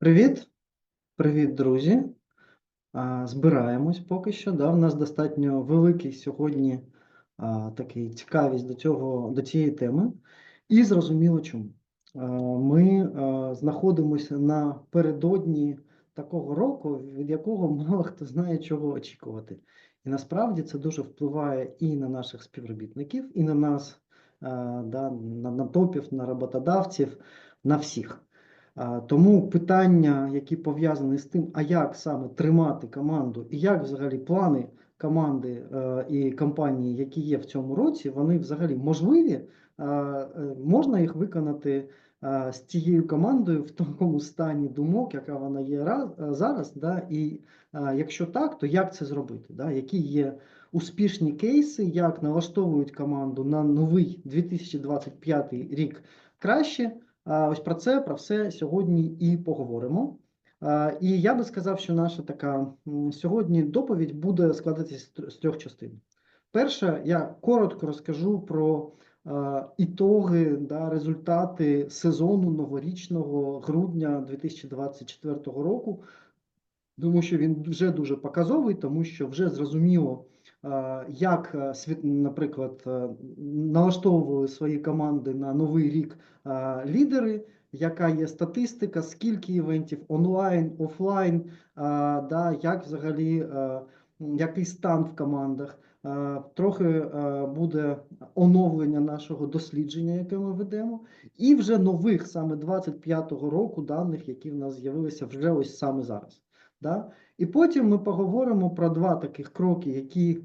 Привіт, привіт, друзі. Збираємось поки що. Да? У нас достатньо великий сьогодні а, такий цікавість до цього, до цієї теми. І зрозуміло чому. А, Ми а, знаходимося напередодні такого року, від якого мало хто знає, чого очікувати. І насправді це дуже впливає і на наших співробітників, і на нас, а, да, на, на топів, на роботодавців, на всіх. Тому питання, які пов'язані з тим, а як саме тримати команду, і як взагалі плани команди е, і компанії, які є в цьому році, вони взагалі можливі, Е, е, можна їх виконати з цією командою в такому стані думок, яка вона є зараз. Да? І якщо так, то як це зробити? Да? Які є успішні кейси, як налаштовують команду на новий 2025 рік краще? Ось про це, про все сьогодні і поговоримо. І я би сказав, що наша така сьогодні доповідь буде складатися з трьох частин. Перше, я коротко розкажу про ітоги, да, результати сезону новорічного грудня 2024 року, тому що він вже дуже показовий, тому що вже зрозуміло, як, е, світ- наприклад, е, налаштовували свої команди на новий рік е, лідери, яка є статистика, скільки івентів? Онлайн, офлайн, е, да, як взагалі, е, який стан в командах. Е, Трохи е, буде оновлення нашого дослідження, яке ми ведемо, і вже нових саме 25-го року даних, які в нас з'явилися вже ось саме зараз. Да? І потім ми поговоримо про два таких кроки, які,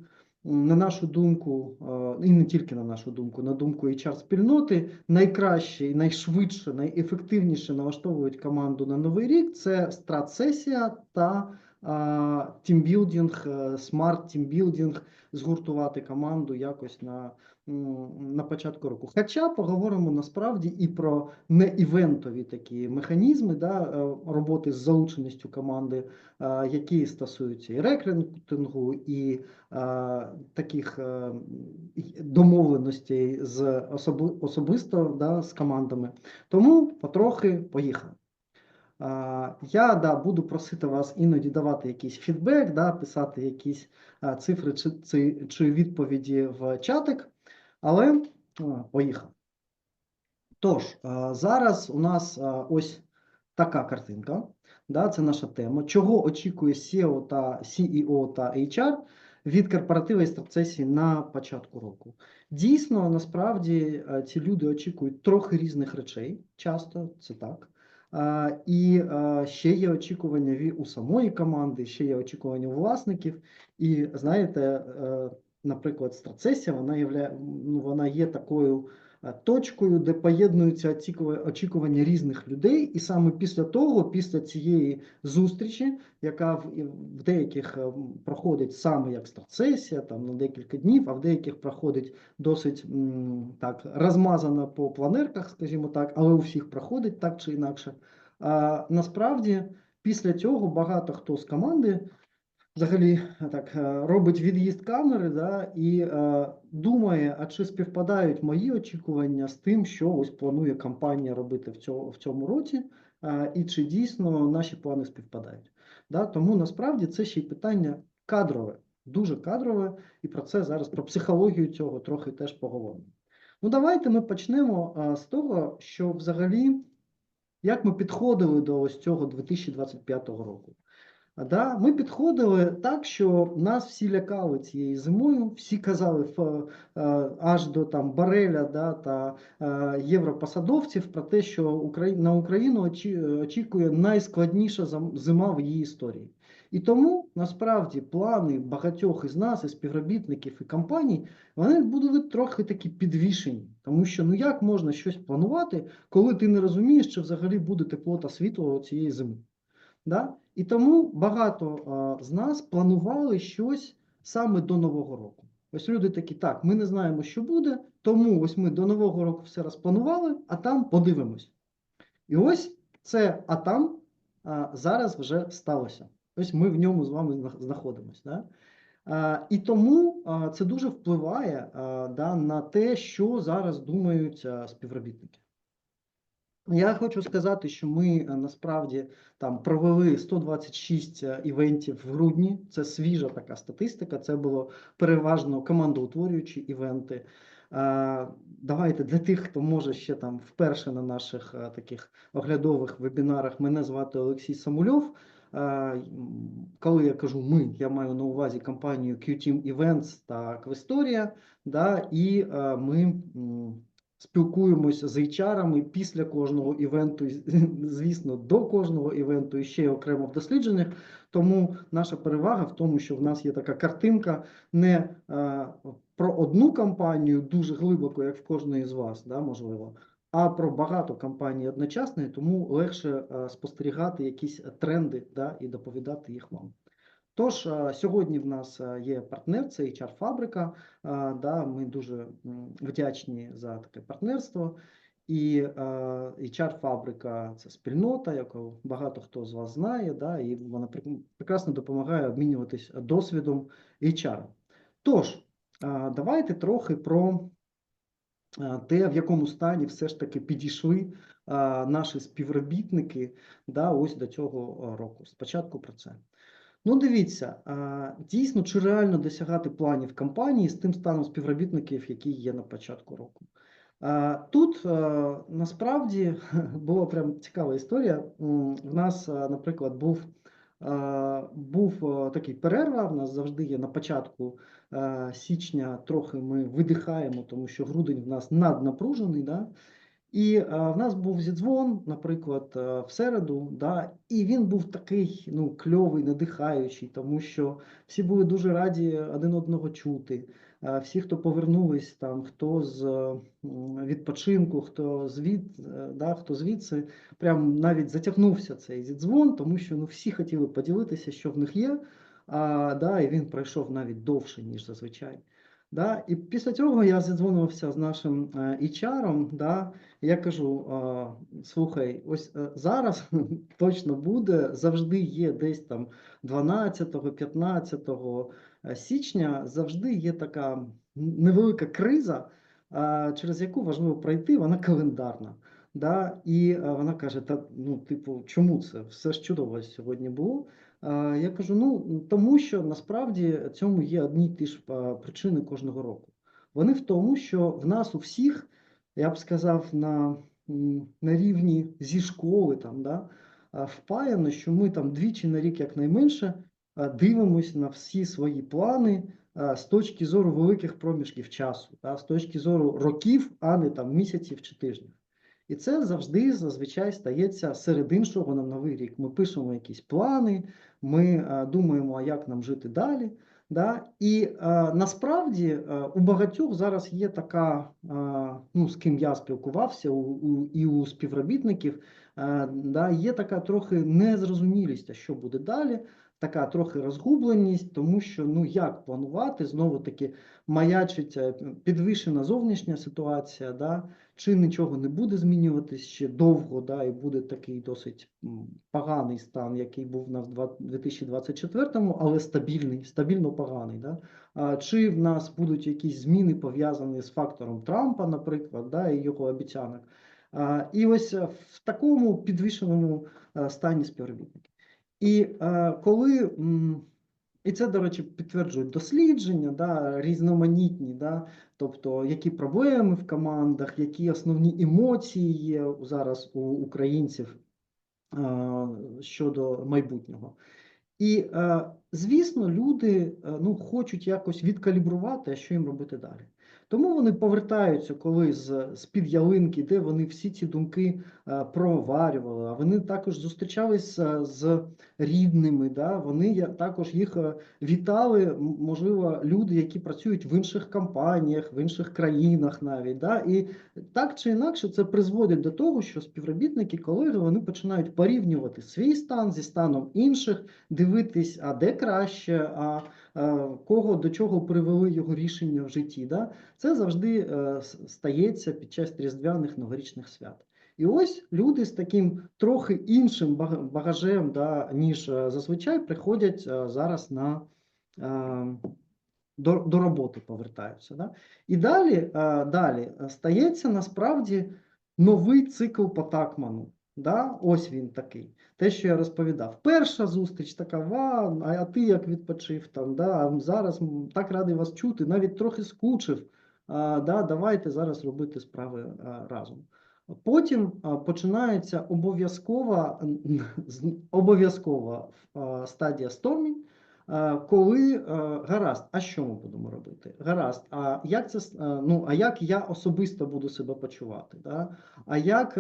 на нашу думку, і не тільки на нашу думку, на думку HR-спільноти, найкраще і найшвидше, найефективніше налаштовують команду на новий рік. Це страт-сесія та а, тімбілдинг, е, смарт тімбілдинг, згуртувати команду якось на, на початку року. Хоча поговоримо насправді і про неівентові такі механізми да, е, роботи з залученістю команди, е, які стосуються і рекрутингу, і е, таких домовленостей з особи, особисто да, з командами. Тому потрохи поїхали. Я да, буду просити вас іноді давати якийсь фідбек, да, писати якісь цифри чи, чи відповіді в чатик, але а, поїхали. Тож, зараз у нас ось така картинка. Да, це наша тема. Чого очікує SEO та CEO та HR від корпоративної стратсесії на початку року? Дійсно, насправді ці люди очікують трохи різних речей. Часто це так. І ще є очікування у самої команди, ще є очікування у власників. І знаєте, е, наприклад, стратсесія, вона являє, ну, вона є такою е, точкою, де поєднуються очікува- очікування різних людей, і саме після того, після цієї зустрічі, яка в, в деяких е, проходить саме як стратсесія, там на декілька днів, а в деяких проходить досить так розмазана по планерках, скажімо так, але у всіх проходить так чи інакше. А, насправді, після цього багато хто з команди взагалі так е, робить від'їзд камери, да, і е, думає, а чи співпадають мої очікування з тим, що ось планує компанія робити в цьому, в цьому році, е, і чи дійсно наші плани співпадають. Да? Тому насправді це ще й питання кадрове, дуже кадрове, і про це зараз, про психологію цього трохи теж поговоримо. Ну, давайте ми почнемо е, з того, що взагалі, як ми підходили до ось цього 2025 року. Да, ми підходили так, що нас всі лякали цією зимою, всі казали е, аж до там Бареля да, та е, європосадовців про те, що на Україну очікує найскладніша зима в її історії. І тому насправді плани багатьох із нас, і співробітників і компаній, вони були трохи такі підвішені, тому що ну як можна щось планувати, коли ти не розумієш, чи взагалі буде тепло та світло цієї зими. Да? І тому багато з нас планували щось саме до Нового року. Ось люди такі, так, ми не знаємо, що буде, тому ось ми до Нового року все розпланували, а там подивимось. І ось це а там зараз вже сталося. Ось ми в ньому з вами зна- знаходимося. Да? І тому це дуже впливає да, на те, що зараз думають співробітники. Я хочу сказати, що ми е, насправді там провели 126 е, івентів в грудні. Це свіжа така статистика. Це було переважно командоутворюючі івенти. Е, Давайте для тих, хто може ще там вперше на наших таких оглядових вебінарах. Мене звати Олексій Самульов. Коли я кажу ми, я маю на увазі компанію QTeam Events та Questoria, да, і ми. Спілкуємося з HR-ами після кожного івенту, звісно, до кожного івенту і ще окремо в дослідженнях. Тому наша перевага в тому, що в нас є така картинка не е, про одну компанію дуже глибоко, як в кожної з вас, да, можливо, а про багато компаній одночасно, тому легше е, спостерігати якісь тренди да, і доповідати їх вам. Тож е, сьогодні в нас е, є партнер, це HR-фабрика. Е, Да, ми дуже вдячні за таке партнерство. І е, HR-фабрика це спільнота, яку багато хто з вас знає, да, і вона прекрасно допомагає обмінюватись досвідом HR. Тож, давайте трохи про те, в якому стані все ж таки підійшли наші співробітники да, ось до цього року. Спочатку про це. Ну, дивіться, дійсно, чи реально досягати планів компанії з тим станом співробітників, які є на початку року. Тут насправді була прям цікава історія. В нас, наприклад, був, був такий перерва. В нас завжди є на початку січня трохи ми видихаємо, тому що грудень в нас наднапружений. Да? І е, в нас був зідзвон, наприклад, е, в середу, да, і він був такий ну, кльовий, надихаючий, тому що всі були дуже раді один одного чути. Е, всі, хто повернулись, там, хто з відпочинку, хто звід, да, хто звідси, прям навіть затягнувся цей зідзвон, тому що ну, всі хотіли поділитися, що в них є. А, да, і він пройшов навіть довше, ніж зазвичай. Да? І після цього я зідзвонився з нашим е, HR, да? я кажу: слухай, ось е, зараз точно буде, завжди є десь там 12-15 січня, завжди є така невелика криза, через яку важливо пройти, вона календарна. Да? І е, вона каже: Та ну, типу, чому це? Все ж чудово сьогодні було. Е, Я кажу: ну тому що насправді цьому є одні ті ж е, причини кожного року. Вони в тому, що в нас у всіх, я б сказав, на, на рівні зі школи там, да, е, впаяно, що ми там двічі на рік якнайменше дивимося на всі свої плани з точки зору великих проміжків часу, да, з точки зору років, а не там місяців чи тижнів. І це завжди зазвичай стається серед іншого на новий рік. Ми пишемо якісь плани, ми е, думаємо, як нам жити далі. Да? І е, насправді е, у багатьох зараз є така, ну з ким я спілкувався, у, у, і у співробітників, да, є така трохи незрозумілість, а що буде далі, така трохи розгубленість, тому що ну як планувати, знову таки маячить е, підвищена зовнішня ситуація, да, чи нічого не буде змінюватись ще довго, да, і буде такий досить поганий стан, який був на 2024-му, але стабільний, стабільно поганий. Да? А, чи в нас будуть якісь зміни пов'язані з фактором Трампа, наприклад, да, і його обіцянок. І ось е, в такому підвішеному е, стані співробітники. І е, коли і це, до речі, підтверджують дослідження, да, різноманітні, да, тобто які проблеми в командах, які основні емоції є зараз у українців щодо майбутнього. І, звісно, люди ну, хочуть якось відкалібрувати, що їм робити далі. Тому вони повертаються коли з, з-під ялинки, де вони всі ці думки проварювали, а вони також зустрічалися з рідними, да? вони також їх е, вітали, можливо, люди, які працюють в інших компаніях, в інших країнах навіть. Да? І так чи інакше це призводить до того, що співробітники, колеги, вони починають порівнювати свій стан зі станом інших, дивитись, а де краще, а е, кого до чого привели його рішення в житті. Да? Це завжди е, стається під час різдвяних новорічних свят. І ось люди з таким трохи іншим багажем, да, ніж е, зазвичай, приходять е, зараз на е, до, до роботи повертаються. Да? І далі, далі стається насправді новий цикл по Такману. Да? Ось він такий. Те, що я розповідав. Перша зустріч така, ва, а ти як відпочив там, да? зараз так радий вас чути, навіть трохи скучив. Да, давайте зараз робити справи разом. Потім починається обов'язкова обов'язкова стадія стормінг, а, коли гаразд, а що ми будемо робити? Гаразд, а як це ну, а як я особисто буду себе почувати? Да? А як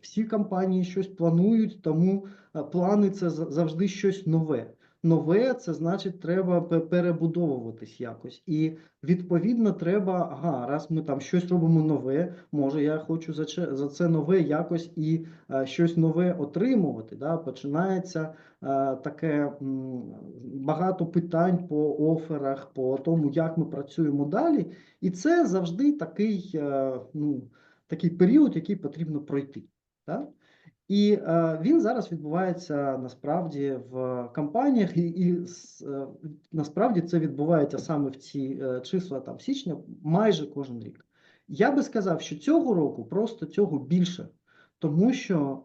всі компанії щось планують, тому плани це за- завжди щось нове. Нове це значить, треба перебудовуватись якось. І відповідно треба, ага, раз ми там щось робимо нове, може я хочу за це, за це нове якось і е, щось нове отримувати. Да? Починається е, таке м, багато питань по оферах, по тому, як ми працюємо далі. І це завжди такий, е, ну, такий період, який потрібно пройти. Так? І е, він зараз відбувається насправді в компаніях, і, і е, насправді це відбувається саме в ці е, числа там січня майже кожен рік. Я би сказав, що цього року просто цього більше, тому що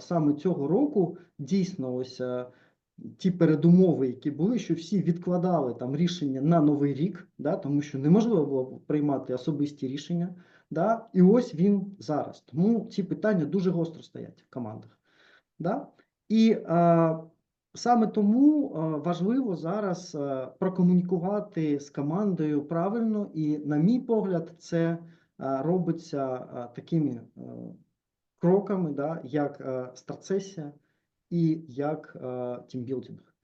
саме цього року дійсно ось ті передумови, які були, що всі відкладали там рішення на новий рік, да, тому що неможливо було приймати особисті рішення. Да? І ось він зараз. Тому ці питання дуже гостро стоять в командах. Да? І е, саме тому важливо зараз прокомунікувати з командою правильно, і, на мій погляд, це робиться такими кроками, да, як стратсесія і як тімбілдинг.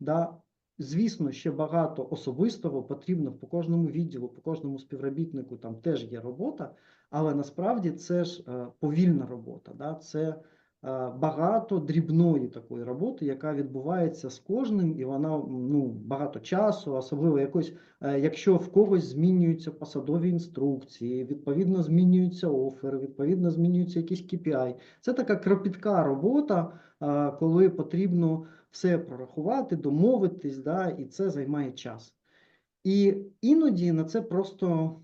Да, звісно, ще багато особистого потрібно по кожному відділу, по кожному співробітнику там теж є робота, але насправді це ж е, повільна робота. Да? Це е, багато дрібної такої роботи, яка відбувається з кожним, і вона ну, багато часу, особливо якось, е, якщо в когось змінюються посадові інструкції, відповідно змінюються офери, відповідно змінюються якісь KPI. Це така кропітка робота, коли потрібно все прорахувати, домовитись, да, і це займає час. І іноді на це просто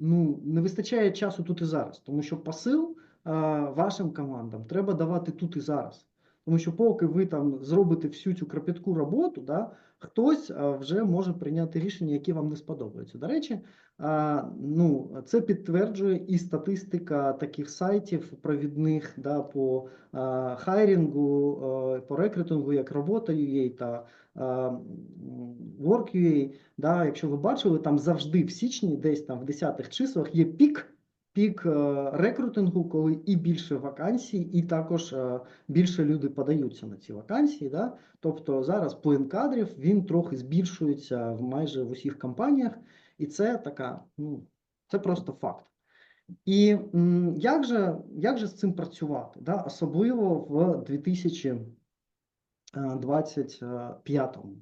ну, не вистачає часу тут і зараз, тому що посил а, вашим командам треба давати тут і зараз. Тому що поки ви там зробите всю цю кропітку роботу, да, хтось а, вже може прийняти рішення, які вам не сподобаються. До речі, а, ну, це підтверджує і статистика таких сайтів провідних да, по а, хайрінгу, по рекрутингу, як робота.ua та Work.ua. Да, якщо ви бачили, там завжди в січні, десь там в 10-х числах є пік. Пік е, рекрутингу, коли і більше вакансій, і також е, більше люди подаються на ці вакансії. Да? Тобто зараз плин кадрів він трохи збільшується в майже в усіх компаніях, і це така, ну це просто факт. І як же, як же з цим працювати? Да? Особливо в 2025-му.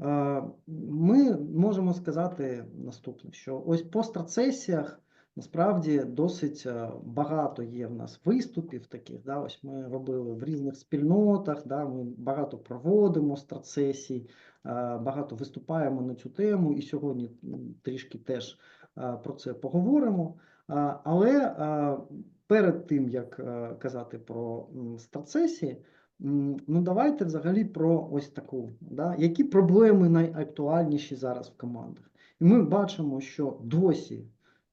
Е, Ми можемо сказати наступне, що ось по страцесіях насправді досить е, багато є в нас виступів таких. Да? Ось ми робили в різних спільнотах, да? ми багато проводимо страцесій, е, багато виступаємо на цю тему, і сьогодні трішки теж е, про це поговоримо. Але перед тим, як казати про страцесії, Ну, давайте взагалі про ось таку, да, які проблеми найактуальніші зараз в командах. І ми бачимо, що досі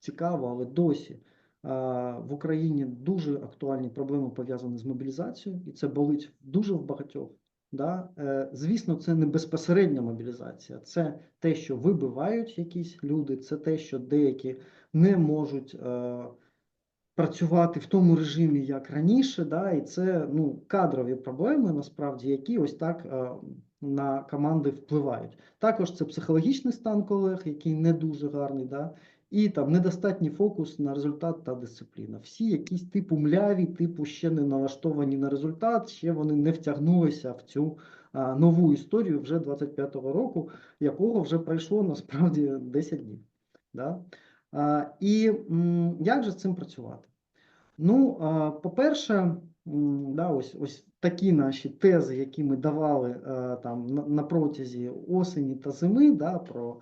цікаво, але досі а, в Україні дуже актуальні проблеми пов'язані з мобілізацією, і це болить дуже в багатьох. Да? Е, Звісно, це не безпосередня мобілізація, це те, що вибивають якісь люди, це те, що деякі не можуть. е, працювати в тому режимі, як раніше, да, і це ну, кадрові проблеми, насправді, які ось так е, на команди впливають. Також це психологічний стан колег, який не дуже гарний, да, і там недостатній фокус на результат та дисципліна. Всі якісь типу мляві, типу ще не налаштовані на результат, ще вони не втягнулися в цю а, нову історію вже 25-го року, якого вже пройшло насправді 10 днів. Да? А, І м, як же з цим працювати? Ну, а, по-перше, да, ось, ось такі наші тези, які ми давали е, там на, на протязі осені та зими, да, про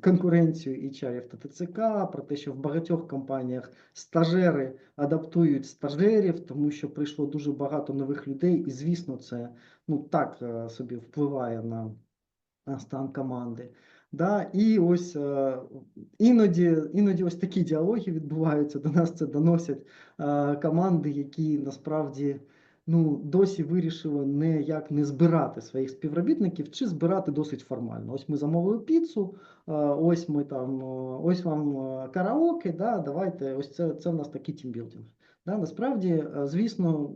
конкуренцію HR та ТЦК, про те, що в багатьох компаніях стажери адаптують стажерів, тому що прийшло дуже багато нових людей, і звісно, це ну так е, собі впливає на стан команди. Да? І ось е, іноді, іноді ось такі діалоги відбуваються. До нас це доносять е, команди, які насправді ну, досі вирішили не як не збирати своїх співробітників, чи збирати досить формально. Ось ми замовили піцу, е, ось ми там, е, ось вам е, караоке. Да? Давайте, ось це, це в нас такий тімбілдинг. Да? Насправді, звісно,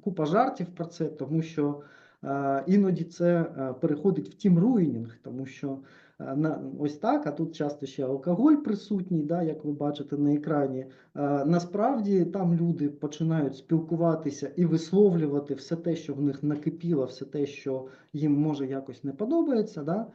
купа жартів про це, тому що. Е, Іноді це е, переходить в тім-руйнінг, тому що е, на ось так, а тут часто ще алкоголь присутній, да, як ви бачите на екрані. Насправді там люди починають спілкуватися і висловлювати все те, що в них накипіло, все те, що їм може якось не подобається. Да?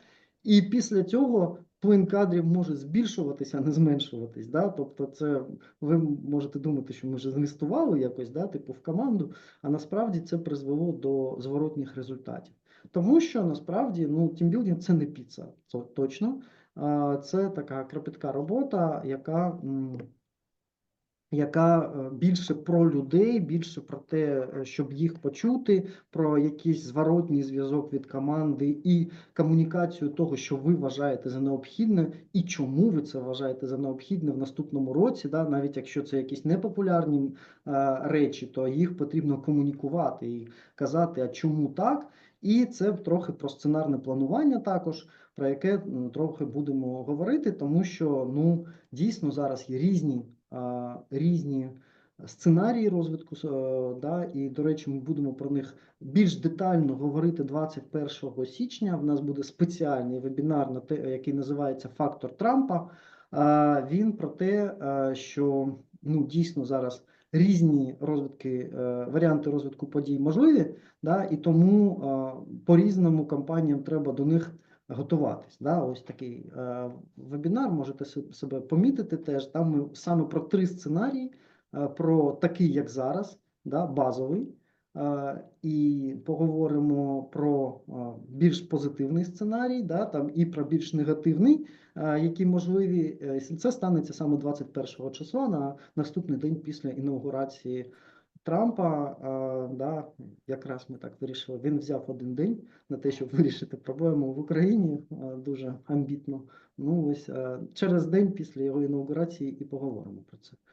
І після цього плин кадрів може збільшуватися, а не зменшуватись. Да? Тобто, це ви можете думати, що ми вже змістували якось, да, типу в команду, а насправді це призвело до зворотніх результатів. Тому що насправді ну, тімбілдинг це не піца, це точно. Це така кропітка робота, яка, яка е, більше про людей, більше про те, е, щоб їх почути, про якийсь зворотній зв'язок від команди і комунікацію того, що ви вважаєте за необхідне, і чому ви це вважаєте за необхідне в наступному році, да, навіть якщо це якісь непопулярні е, речі, то їх потрібно комунікувати і казати, а чому так. І це трохи про сценарне планування також, про яке трохи будемо говорити, тому що ну дійсно зараз є різні, різні сценарії розвитку. е, Да, і, до речі, ми будемо про них більш детально говорити 21 січня. В нас буде спеціальний вебінар, який називається Фактор Трампа. Він про те, е, що ну дійсно зараз різні розвитки, е, варіанти розвитку подій можливі, да, і тому е, по-різному компаніям треба до них готуватись. Да. Ось такий е, вебінар, можете себе помітити теж. Там ми саме про три сценарії, е, про такий, як зараз, да, базовий. е, І поговоримо про е, більш позитивний сценарій, да, там і про більш негативний, е, які можливі. Е, Це станеться саме 21 числа на наступний день після інаугурації Трампа. Да, якраз ми так вирішили. Він взяв один день на те, щоб вирішити проблему в Україні дуже амбітно. Ну ось через день після його інаугурації і поговоримо про це.